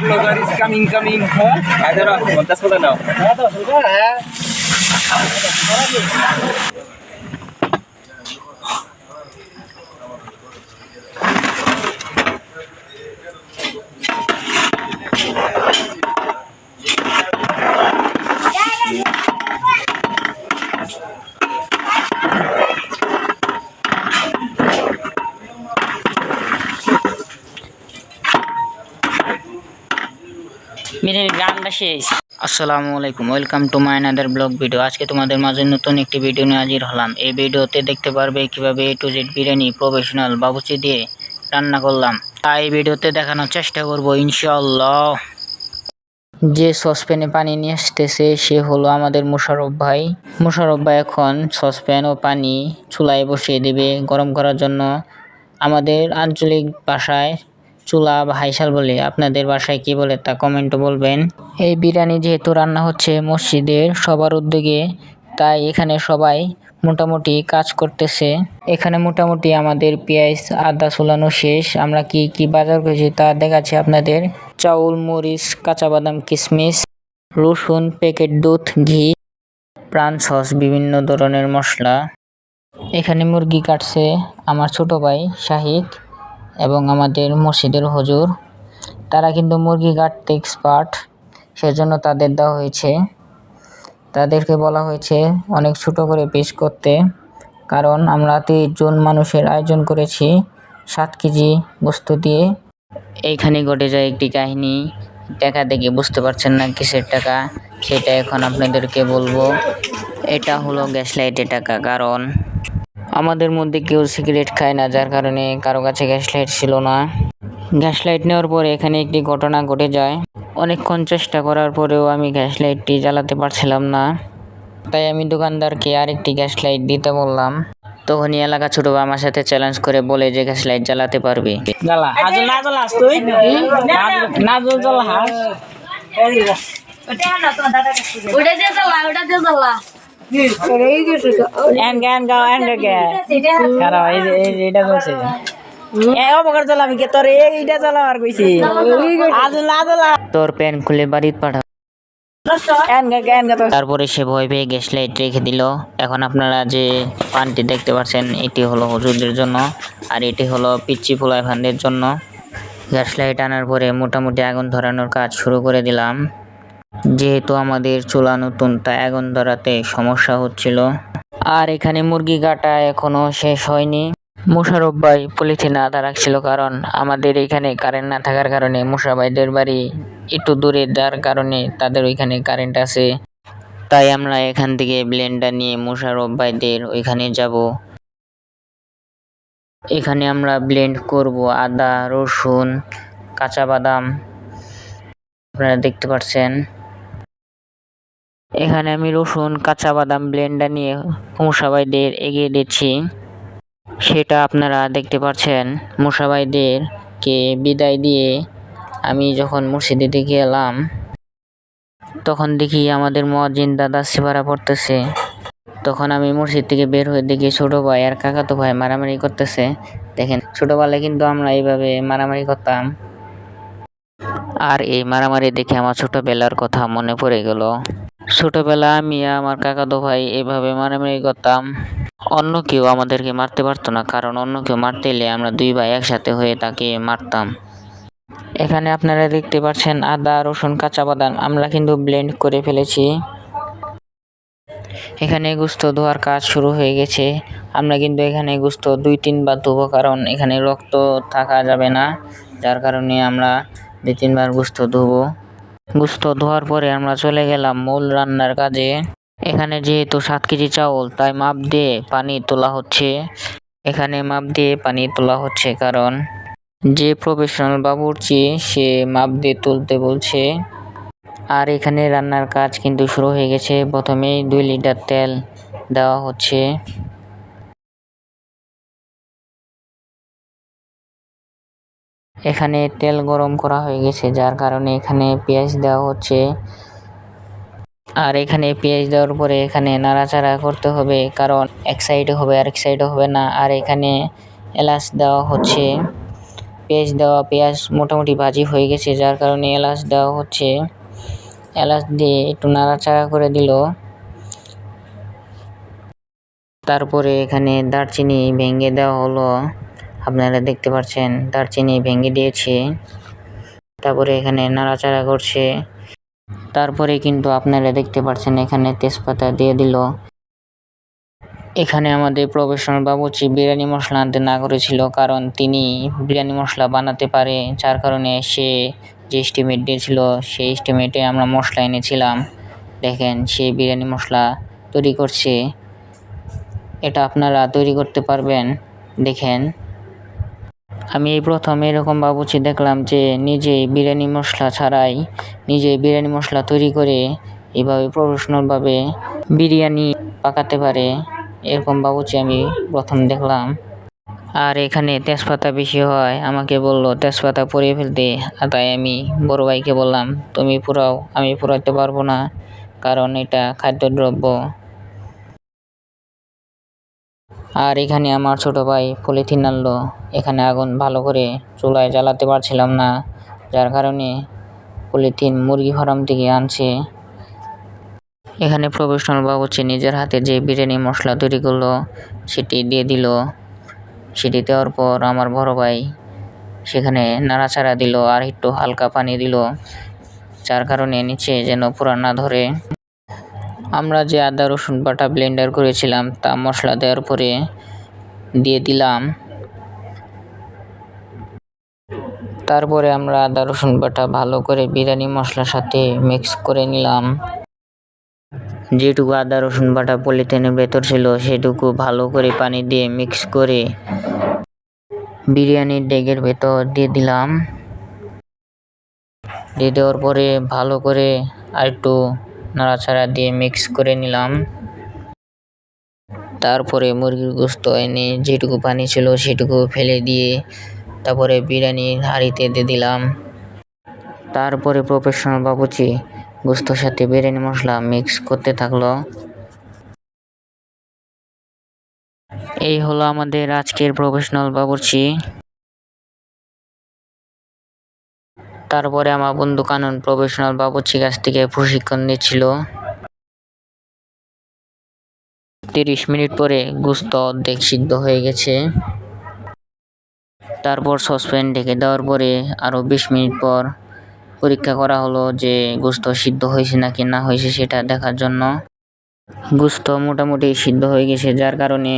vlogger is coming, coming. Huh? I don't know. Montas ko na now. মেরে গানটা শেষ আসসালামু আলাইকুম, welcome to my another vlog video আজকে তোমাদের মাঝে নতুন একটি ভিডিও নিয়ে হাজির হলাম। এই ভিডিওতে দেখতে পারবে কীভাবে A to Z biryani professional বাবুচি দিয়ে রান্না করলাম। তাই এই ভিডিওতে দেখানোর চেষ্টা করব, ইনশাআল্লাহ। যে সসপ্যানে পানি নিয়ে আসতেছে, সে হলো আমাদের মোশারফ ভাই। মোশারফ ভাই এখন সসপ্যান ও পানি চুলায় বসিয়ে দেবে গরম করার জন্য। আমাদের আঞ্চলিক ভাষায় চুলা বা হাইশাল বলে আপনাদের বাসায় কি বলে তা কমেন্টে বলবেন। এই বিরিয়ানি যেহেতু রান্না হচ্ছে মসজিদের সবার উদ্যোগে, তাই এখানে সবাই মোটামুটি কাজ করতেছে। এখানে মোটামুটি আমাদের পেঁয়াজ, আদা চুলানো শেষ। আমরা কি কি বাজার করেছি তা দেখাচ্ছি আপনাদের। চাউল, মরিচ কাঁচা বাদাম কিশমিশ রসুন, প্যাকেট, দুধ, ঘি, প্রাণ সস, বিভিন্ন ধরনের মশলা। এখানে মুরগি কাটছে আমার ছোট ভাই শাহিদ। এবং আমাদের মসজিদের হুজুর। তারা কিন্তু মুরগি কাটতে এক্সপার্ট সেজন্য তাদের দেওয়া হয়েছে। তাদেরকে বলা হয়েছে অনেক ছোট করে পিস করতে, কারণ আমরা জন মানুষের আয়োজন করেছি সাত কেজি বস্তু দিয়ে। এইখানে ঘটে যায় একটি কাহিনী টাকা দেখে বুঝতে পারছেন না কিসের টাকা, সেটা এখন আপনাদেরকে বলব। এটা হলো গ্যাস লাইটের টাকা, কারণ আমাদের মধ্যে কেউ সিগারেট খায় না যার কারণে কারও কাছে গ্যাস লাইট ছিল না। গ্যাস লাইট নেওয়ার পরে এখানে একটি ঘটনা ঘটে যায়। অনেকক্ষণ চেষ্টা করার পরেও আমি গ্যাস লাইটটি জ্বালাতে পারছিলাম না। তাই আমি দোকানদারকে আরেকটি গ্যাস লাইট দিতে বললাম। তখনই এলাকা ছোট আমার সাথে চ্যালেঞ্জ করে বলে যে গ্যাস লাইট জ্বালাতে পারবে। জ্বালা। এন গান গাও এন গে খারাপ এই যে এটা তোর প্যান খুলে বাড়িতে তারপরে সে ভয় পেয়ে গ্যাস লাইট রেখে দিল। এখন আপনারা যে পানটি দেখতে পাচ্ছেন এটি হলো হুজুরদের জন্য আর এটি হলো পিচ্ছি ফুলাই ফানদের জন্য। গ্যাস লাইট আনার পরে মোটামুটি আগুন ধরানোর কাজ শুরু করে দিলাম। যেহেতু আমাদের চুলা নতুন তাই আগুন ধরাতে সমস্যা হচ্ছিল। আর এখানে মুরগি কাটা এখনও শেষ হয়নি। মুশারফ ভাই পলিথিন আদা রাখছিল কারণ আমাদের এখানে কারেন্ট না থাকার কারণে মুশা ভাইদের বাড়ি একটু দূরে যার কারণে তাদের ওইখানে কারেন্ট আছে। তাই আমরা এখান থেকে ব্লেন্ডার নিয়ে মুশারফ ভাইদের ওইখানে যাব। এখানে আমরা ব্লেন্ড করব আদা, রসুন, কাঁচা বাদাম। আপনারা দেখতে পাচ্ছেন। এখানে আমি রসুন কাঁচা বাদাম ব্লেন্ডার নিয়ে মুসাবাইদের এগিয়ে দিচ্ছি। সেটা আপনারা দেখতে পাচ্ছেন মুসাবাইদেরকে বিদায় দিয়ে আমি যখন মসজিদে দিকে এলাম, তখন দেখি আমাদের মহাজিন দাদা সেবারা পড়তেছে। তখন আমি মসজিদ থেকে বের হয়ে দেখি ছোট ভাই আর কাকাতো ভাই মারামারি করতেছে। দেখেন ছোটবেলায় কিন্তু আমরা এইভাবে মারামারি করতাম। আর এই মারামারি দেখে আমার ছোটবেলার কথা মনে পড়ে গেল। ছোটবেলা আমি আমার কাকাতো ভাই এভাবে মারামারি করতাম। অন্য কেউ আমাদেরকে মারতে পারতো না, কারণ অন্য কেউ মারতে এলে আমরা দুই ভাই একসাথে হয়ে তাকে মারতাম। এখানে আপনারা দেখতে পাচ্ছেন আদা, রসুন, কাঁচা বাদাম, আমরা কিন্তু ব্লেন্ড করে ফেলেছি। এখানে গুস্ত ধোয়ার কাজ শুরু হয়ে গেছে। আমরা কিন্তু এখানে গুস্ত দুই তিনবার ধোবো, কারণ এখানে রক্ত থাকা যাবে না। যার কারণে আমরা দুই তিনবার গুস্ত ধোবো। গুস্ত ধোয়ার পরে আমরা চলে গেলাম মূল রান্নার কাজে। এখানে যেহেতু সাত কেজি চাউল, তাই মাপ দিয়ে পানি তোলা হচ্ছে। এখানে মাপ দিয়ে পানি তোলা হচ্ছে কারণ যে প্রফেশনাল বাবুর্চি, সে মাপ দিয়ে তুলতে বলছে। আর এখানে রান্নার কাজ কিন্তু শুরু হয়ে গেছে। প্রথমেই দুই লিটার তেল দেওয়া হচ্ছে। এখানে তেল গরম করা হয়ে গেছে, যার কারণে এখানে পেঁয়াজ দেওয়া হচ্ছে। আর এখানে পেঁয়াজ দেওয়ার পরে এখানে নাড়াচাড়া করতে হবে, কারণ এক সাইডে হবে আর এক সাইডে হবে না। আর এখানে এলাচ দেওয়া হচ্ছে। পেঁয়াজ দেওয়া, পেঁয়াজ মোটামুটি ভাজি হয়ে গেছে, যার কারণে এলাচ দেওয়া হচ্ছে। এলাচ দিয়ে একটু নাড়াচাড়া করে দিল। তারপরে এখানে দারচিনি ভেঙে দেওয়া হলো। আপনারা দেখতে পাচ্ছেন দারচিনি ভেঙে দিয়েছে। তারপরে এখানে নাড়াচাড়া করছে। তারপরে কিন্তু আপনারা দেখতে পাচ্ছেন, এখানে তেজপাতা দিয়ে দিল। এখানে আমাদের প্রফেশনাল বাবুচি বিরিয়ানি মশলা আনতে না করেছিল, কারণ তিনি বিরিয়ানি মশলা বানাতে পারে, যার কারণে সে যে এস্টিমেট দিয়েছিল, সেই এস্টিমেটে আমরা মশলা এনেছিলাম। দেখেন, সে বিরিয়ানি মশলা তৈরি করছে। এটা আপনারা তৈরি করতে পারবেন। দেখেন আমি এই প্রথম এরকম বাবুচি দেখলাম যে নিজে বিরিয়ানি মশলা ছাড়াই নিজে বিরিয়ানি মশলা তৈরি করে এভাবে প্রফেশনালভাবে বিরিয়ানি পাকাতে পারে, এরকম বাবুচি আমি প্রথম দেখলাম। আর এখানে তেজপাতা বেশি হয়, আমাকে বলল, তেজপাতা পরিয়ে ফেলতে। তাই আমি বড় ভাইকে বললাম, তুমি পুরাও আমি পুরাতে পারব না, কারণ এটা খাদ্যদ্রব্য। আর এখানে আমার ছোট ভাই পলিথিন আনলো। এখানে আগুন ভালো করে চুলায় জ্বালাতে পারছিলাম না, যার কারণে পলিথিন মুরগি ফার্ম থেকে আনছে। এখানে প্রফেশনাল বাবুচি নিজের হাতে যে বিরিয়ানি মশলা তৈরি করল, সেটি দিয়ে দিল। সেটি দেওয়ার পর আমার বড় ভাই সেখানে নাড়াচাড়া দিল আর একটু হালকা পানি দিল, যার কারণে নিচে যেন পুরা না ধরে। আমরা যে আদা, রসুন বাটা ব্লেন্ডার করেছিলাম, তা মশলা দেওয়ার পরে দিয়ে দিলাম। তারপরে আমরা আদা, রসুন বাটা ভালো করে বিরিয়ানি মশলার সাথে মিক্স করে নিলাম। যেটুকু আদা, রসুন বাটা পলিথিনের ভেতর ছিল, সেটুকু ভালো করে পানি দিয়ে মিক্স করে বিরিয়ানির ডেগের ভেতর দিয়ে দিলাম। দিয়ে দেওয়ার পরে ভালো করে আর একটু নাড়াচাড়া দিয়ে মিক্স করে নিলাম। তারপরে মুরগির গোস্ত এনে যেটুকু পানি ছিল সেটুকু ফেলে দিয়ে তারপরে বিরিয়ানির হাঁড়িতে দিয়ে দিলাম। তারপরে প্রফেশনাল বাবুচি গোস্তর সাথে বিরিয়ানি মশলা মিক্স করতে থাকল। এই হলো আমাদের আজকের প্রফেশনাল বাবুর্চি তারপরে আমার বন্ধু কানন প্রফেশনাল বাবুর্চি কাছ থেকে প্রশিক্ষণ নিচ্ছিল তিরিশ মিনিট পরে গুস্ত অর্ধেক সিদ্ধ হয়ে গেছে। তারপর সসপ্যান ঢেকে দেওয়ার পরে আরও বিশ মিনিট পর পরীক্ষা করা হলো যে গোস্ত সিদ্ধ হয়েছে নাকি না হয়েছে সেটা দেখার জন্য। গুস্ত মোটামুটি সিদ্ধ হয়ে গেছে, যার কারণে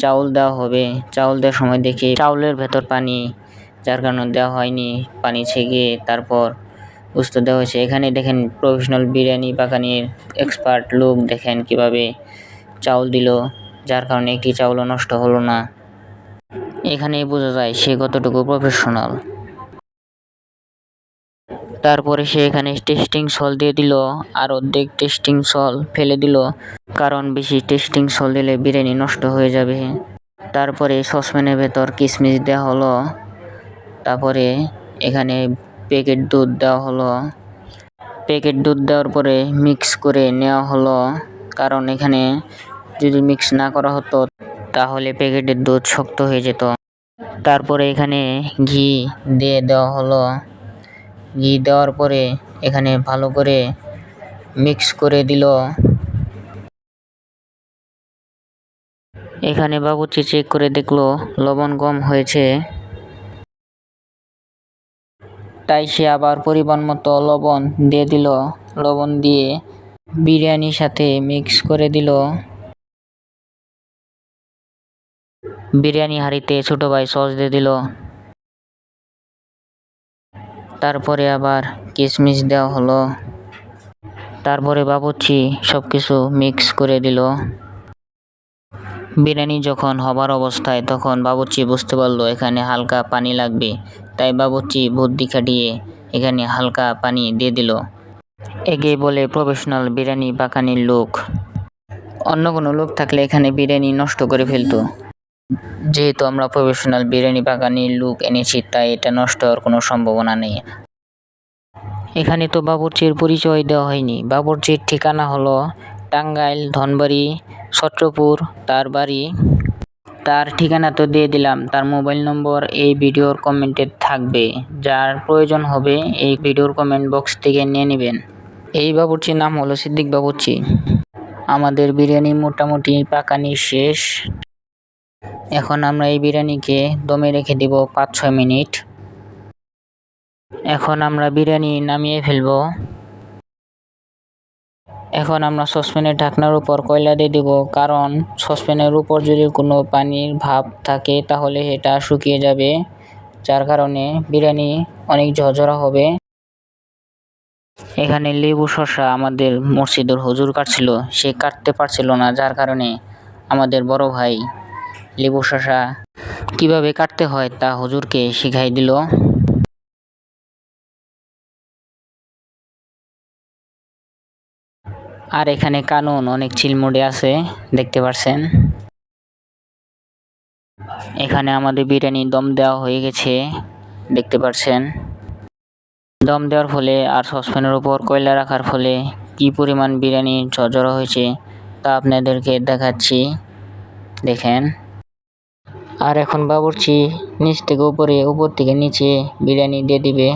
চাউল দেওয়া হবে। চাউল দেওয়ার সময় দেখি চাউলের ভেতর পানি যার কারণে দেওয়া হয়নি, পানি ছেঁকে তারপর গোস্ত দেওয়া হয়েছে। এখানে দেখেন প্রফেশনাল বিরিয়ানি পাকানির এক্সপার্ট লোক দেখেন কীভাবে চাউল দিল, যার কারণে একটি চাউলও নষ্ট হলো না। এখানেই বোঝা যায় সে কতটুকু প্রফেশনাল তারপরে সে এখানে টেস্টিং সল দিয়ে দিল, আর অর্ধেক টেস্টিং সল ফেলে দিল, কারণ বেশি টেস্টিং সল দিলে বিরিয়ানি নষ্ট হয়ে যাবে। তারপরে সসপ্যানের ভেতর কিশমিশ দেওয়া হলো। তারপরে এখানে প্যাকেট দুধ দেওয়া হলো। প্যাকেট দুধ দেওয়ার পরে মিক্স করে নেওয়া হলো। কারণ এখানে যদি মিক্স না করা হতো, তাহলে প্যাকেটের দুধ শক্ত হয়ে যেত। তারপরে এখানে ঘি দিয়ে দেওয়া হলো। ঘি দেওয়ার পরে এখানে ভালো করে মিক্স করে দিল। এখানে বাবুর্চি চেক করে দেখল, লবণ কম হয়েছে। তাই সে আবার পরিমাণ মতো লবণ দিয়ে দিল। লবণ দিয়ে বিরিয়ানির সাথে মিক্স করে দিল। বিরিয়ানি হাঁড়িতে ছোট ভাই সস দিয়ে দিল। তারপরে আবার কিশমিশ দেওয়া হলো। তারপরে বাবুর্চি সব কিছু মিক্স করে দিল। বিরিয়ানি যখন হবার অবস্থায় তখন বাবুর্চি বুঝতে পারল এখানে হালকা পানি লাগবে। তাই বাবুর্চি বুদ্ধি খাটিয়ে এখানে হালকা পানি দিয়ে দিল। একে বলে প্রফেশনাল বিরিয়ানি পাকানির লোক। অন্য কোনো লোক থাকলে এখানে বিরিয়ানি নষ্ট করে ফেলতো। যেহেতু আমরা প্রফেশনাল বিরিয়ানি পাকানির লোক এনেছি, তাই এটা নষ্ট হওয়ার কোনো সম্ভাবনা নেই। এখানে তো বাবুর্চির পরিচয় দেওয়া হয়নি। বাবুর্চির ঠিকানা হলো টাঙ্গাইল, ধনবাড়ি, ছত্রপুর, তার বাড়ি তার ঠিকানা তো দিয়ে দিলাম। তার মোবাইল নম্বর এই ভিডিওর কমেন্টে থাকবে। যার প্রয়োজন হবে এই ভিডিওর কমেন্ট বক্স থেকে নিয়ে নেবেন। এই বাবুর্চির নাম হলো সিদ্দিক বাবুর্চি। আমাদের বিরিয়ানি মোটামুটি পাকানি শেষ। এখন আমরা এই বিরিয়ানিকে দমে রেখে দিব পাঁচ ছয় মিনিট। এখন আমরা বিরিয়ানি নামিয়ে ফেলব। এখন আমরা সসপ্যানের ঢাকনার উপর কয়লা দিয়ে দিব, কারণ সসপ্যানের উপর যদি কোনো পানির ভাব থাকে তাহলে এটা শুকিয়ে যাবে, যার কারণে বিরিয়ানি অনেক ঝরঝরা হবে। এখানে লেবু শসা আমাদের মসজিদের হুজুর কাটছিল, সে কাটতে পারছিল না, যার কারণে আমাদের বড় ভাই লেবু শসা কীভাবে কাটতে হয় তা হুজুরকে শিখাই দিল। আর এখানে কানুন, অনেক চিলমুড়ে আছে, দেখতে পারছেন। এখানে আমাদের বিরিয়ানি দম দেওয়া হয়ে গেছে, দেখতে পারছেন। দম দেওয়ার ফলে আর সসপ্যানের উপর কয়লা রাখার ফলে কি পরিমাণ বিরিয়ানি ঝরঝরা হয়েছে, তা আপনাদেরকে দেখাচ্ছি। দেখেন। আর এখন বাবুর্চি নিচ থেকে উপরে, উপর থেকে নিচে বিরিয়ানি দিয়ে দিবে,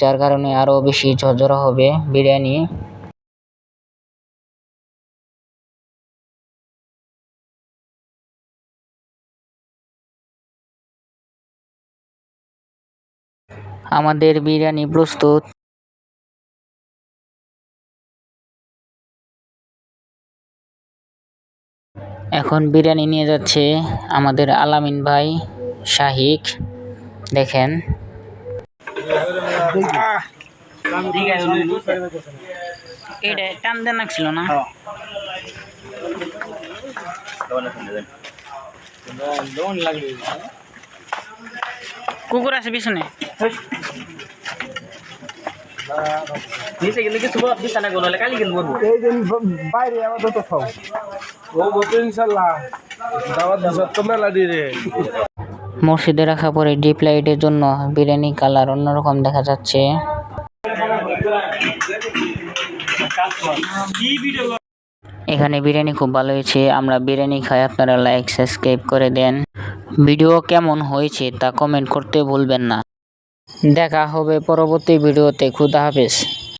যার কারণে আরও বেশি ঝরঝরা হবে বিরিয়ানি। আমাদের বিরিয়ানি প্রস্তুত। এখন বিরিয়ানি নিয়ে যাচ্ছে আমাদের আলামিন ভাই, শাহিক। দেখেন। এটা ছিল না? কুকুর আছে পিছনে। মসজিদে রাখা পরে ডিপ লাইটের জন্য বিরিয়ানি কালার অন্যরকম দেখা যাচ্ছে। এখানে বিরিয়ানি খুব ভালো হয়েছে। আমরা বিরিয়ানি খাই, আপনারা লাইক সাবস্ক্রাইব করে দেন। ভিডিও কেমন হয়েছে তা কমেন্ট করতে ভুলবেন না। দেখা হবে পরবর্তী ভিডিওতে, খুদা হাফেজ।